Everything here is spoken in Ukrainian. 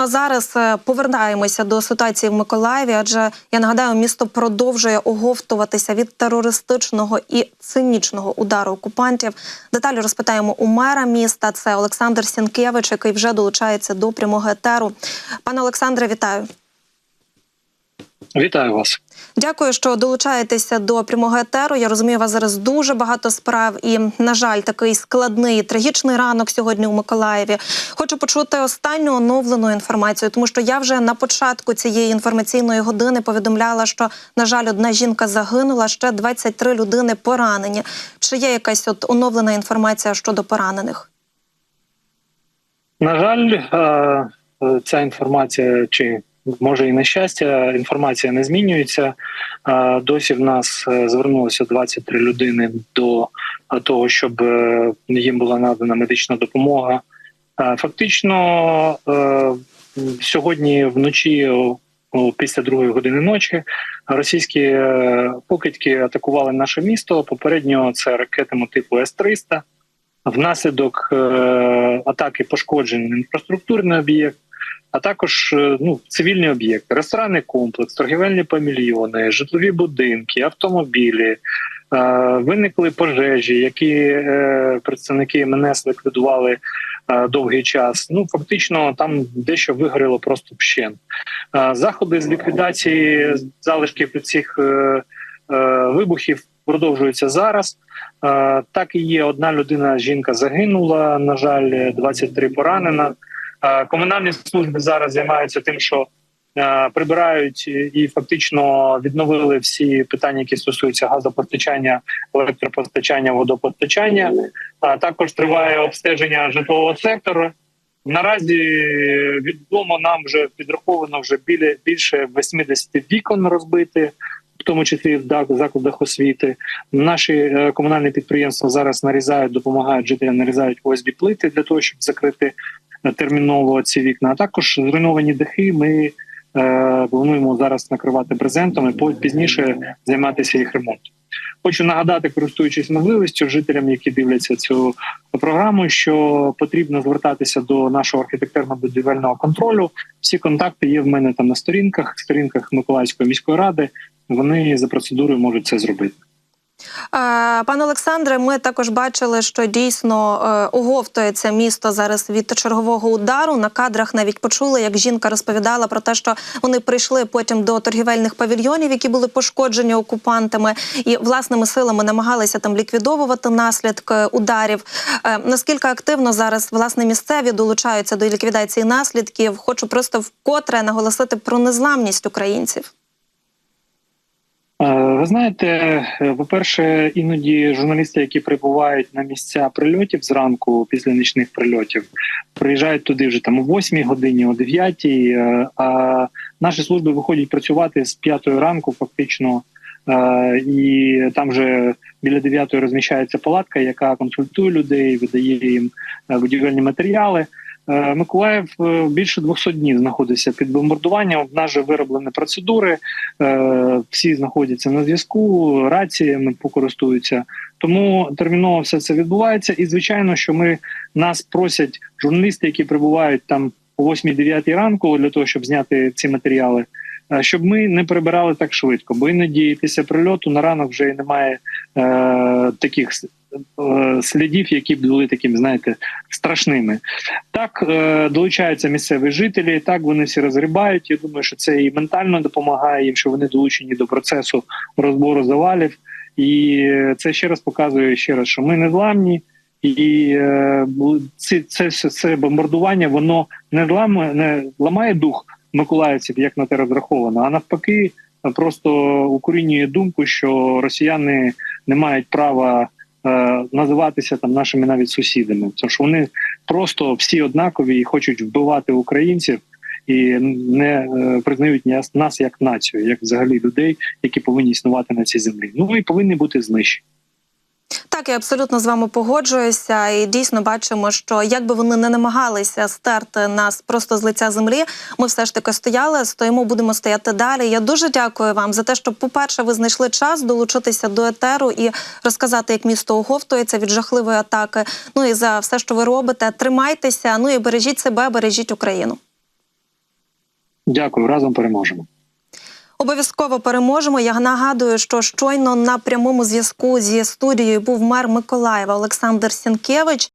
Ну а зараз е, повертаємося до ситуації в Миколаєві, адже я нагадаю, місто продовжує оговтуватися від терористичного і цинічного удару окупантів. Деталі розпитаємо у мера міста. Це Олександр Сінкевич, який вже долучається до прямого етеру. Пане Олександре, вітаю. Вітаю вас. Дякую, що долучаєтеся до прямого етеру. Я розумію, у вас зараз дуже багато справ, і на жаль, такий складний трагічний ранок сьогодні у Миколаєві. Хочу почути останню оновлену інформацію, тому що я вже на початку цієї інформаційної години повідомляла, що на жаль, одна жінка загинула, ще 23 людини поранені. Чи є якась от оновлена інформація щодо поранених? На жаль, е, е, ця інформація чи може і на щастя, інформація не змінюється. Досі в нас е, звернулося 23 людини до е, того, щоб е, їм була надана медична допомога. Фактично сьогодні вночі. Після другої години ночі російські покидьки атакували наше місто. Попередньо це ракетами типу С-300. Внаслідок атаки пошкоджений інфраструктурний об'єкт, а також е, ну, цивільні об'єкти, ресторанний комплекс, торгівельні павільйони, житлові будинки, автомобілі. Е, виникли пожежі, які е, представники МНС ліквідували довгий час. Ну фактично, там дещо вигоріло просто вщент. Е, заходи з ліквідації залишків цих вибухів продовжуються зараз. Так і є одна людина, жінка загинула. На жаль, 23 поранена. Комунальні служби зараз займаються тим, що прибирають і фактично відновили всі питання, які стосуються газопостачання, електропостачання, водопостачання. А також триває обстеження житлового сектору. Наразі відомо нам вже підраховано вже біля більше 80 вікон розбити, в тому числі в закладах освіти. Наші е, комунальні підприємства зараз нарізають, допомагають жителям, нарізають ОСБ плити для того, щоб закрити терміново ці вікна. А також зруйновані дахи. Ми е, плануємо зараз накривати брезентом і пізніше займатися їх ремонтом. Хочу нагадати, користуючись можливістю, жителям, які дивляться цю програму, що потрібно звертатися до нашого архітектурно-будівельного контролю. Всі контакти є в мене там на сторінках, сторінках Миколаївської міської ради. Вони за процедурою можуть це зробити. Пане Олександре, ми також бачили, що дійсно е, оговтується місто зараз від чергового удару. На кадрах навіть почули, як жінка розповідала про те, що вони прийшли потім до торгівельних павільйонів, які були пошкоджені окупантами, і власними силами намагалися там ліквідовувати наслідки ударів. Е, Наскільки активно зараз власне місцеві долучаються до ліквідації наслідків? Хочу просто вкотре наголосити про незламність українців. Е, Ви знаєте, е, по-перше, іноді журналісти, які прибувають на місця прильотів зранку після нічних прильотів, приїжджають туди вже там о 8 годині, о 9, е, а наші служби виходять працювати з 5 ранку, фактично. І там вже біля 9 розміщається палатка, яка консультує людей, видає їм будівельні матеріали. Е, Миколаїв е, більше 200 днів знаходиться під бомбардуванням. В нас же вироблені процедури. Е, Всі знаходяться на зв'язку, раціями покористуються. Тому терміново все це відбувається. І звичайно, що ми нас просять журналісти, які прибувають там о 8-9 ранку для того, щоб зняти ці матеріали. Е, Щоб ми не прибирали так швидко, бо іноді після прильоту на ранок вже немає е, таких е, слідів, які б були такими, знаєте, страшними. Так е, долучаються місцеві жителі, так вони всі розгрібають. Я думаю, що це і ментально допомагає їм, що вони долучені до процесу розбору завалів. І е, це ще раз показує ще раз, що ми не зламні. І е, бу- це, це бомбардування воно не ламає, не ламає дух миколаївців, як на те розраховано, а навпаки, просто укорінює думку, що росіяни не мають права е, називатися там нашими навіть сусідами. Що вони просто всі однакові і хочуть вбивати українців і не е, признають нас як націю, як взагалі людей, які повинні існувати на цій землі. Ну і повинні бути знищені. Так, я абсолютно з вами погоджуюся, і дійсно бачимо, що як би вони не намагалися стерти нас просто з лиця землі, ми все ж таки стояли, стоїмо, будемо стояти далі. Я дуже дякую вам за те, що, по-перше, ви знайшли час долучитися до етеру і розказати, як місто оговтується від жахливої атаки. Ну і за все, що ви робите. Тримайтеся, ну і бережіть себе, бережіть Україну. Дякую, разом переможемо. Обов'язково переможемо. Я нагадую, що щойно на прямому зв'язку зі студією був мер Миколаєва Олександр Сінкевич.